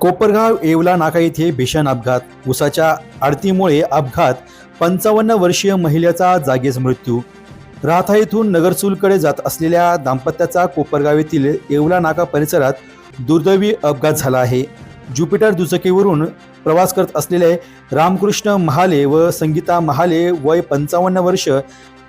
कोपरगाव येवला नाका येथे भीषण अपघात. उसाच्या आडतीमुळे अपघात. पंचावन्न वर्षीय महिलेचा जागीच मृत्यू. राहता येथून नगरसूलकडे जात असलेल्या दाम्पत्याचा कोपरगाव येथील येवला नाका परिसरात दुर्दैवी अपघात झाला आहे. ज्युपिटर दुचाकीवरून प्रवास करत असलेले रामकृष्ण महाले व संगीता महाले वय पंचावन्न वर्ष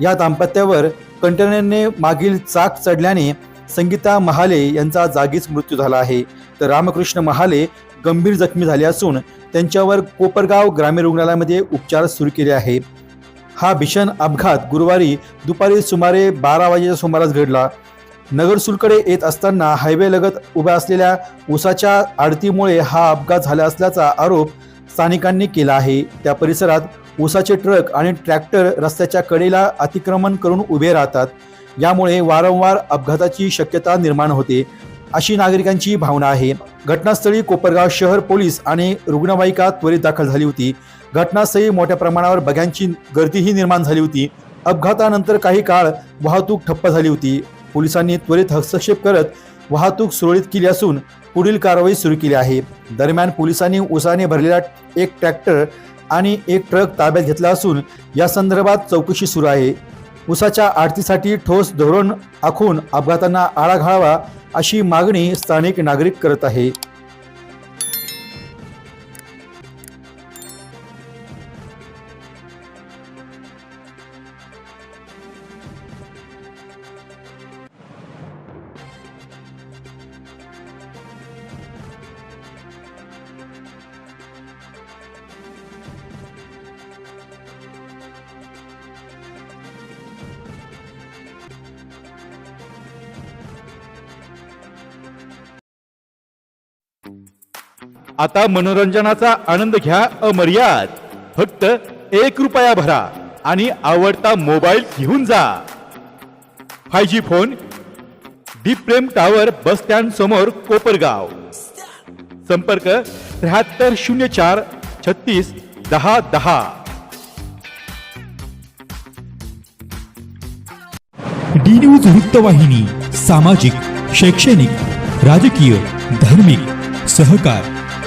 या दाम्पत्यावर कंटेनरने मागील चाक चढल्याने संगीता महाले यांचा जागीच मृत्यू झाला आहे. तर रामकृष्ण महाले गंभीर जखमी झाले असून त्यांच्यावर कोपरगाव ग्रामीण रुग्णालयामध्ये उपचार सुरू केले आहे. हा भीषण अपघात गुरुवारी दुपारी सुमारे बारा वाजेच्या सुमारास घडला. नगरसूलकडे येत असताना हायवेलगत उभ्या असलेल्या उसाच्या आडतीमुळे हा अपघात झाला असल्याचा आरोप स्थानिकांनी केला आहे. त्या परिसरात उसाचे ट्रक आणि ट्रॅक्टर रस्त्याच्या कडेला अतिक्रमण करून उभे राहतात. यामुळे वारंवार अपघाताची शक्यता निर्माण होते अशी नागरिकांची भावना आहे. घटनास्थळी कोपरगाव शहर पोलीस आणि रुग्णवाहिका त्वरित दाखल झाली होती. घटनास्थळी मोठ्या प्रमाणावर बघ्यांची गर्दीही निर्माण झाली होती. अपघातानंतर काही काळ वाहतूक ठप्प झाली होती. पोलिसांनी त्वरित हस्तक्षेप करत वाहतूक सुरळीत केली असून पुढील कारवाई सुरू केली आहे. दरम्यान पोलिसांनी उसाने भरलेला एक ट्रॅक्टर आणि एक ट्रक ताब्यात घेतला असून या संदर्भात चौकशी सुरू आहे. उसाच्या आडतीसाठी ठोस धोरण आखून अपघातांना आळा घालावा अशी मागणी स्थानिक नागरिक करत आहे. आता मनोरंजनाचा आनंद घ्या अमर्याद. फक्त एक रुपया भरा आणि आवडता मोबाईल घेऊन जा. Five G phone Deep Prem tower bus stand समोर कोपरगाव. संपर्क त्र्याहत्तर शून्य चार छत्तीस दहा दहा. डी न्यूज वृत्तवाहिनी सामाजिक शैक्षणिक राजकीय धार्मिक सहकार.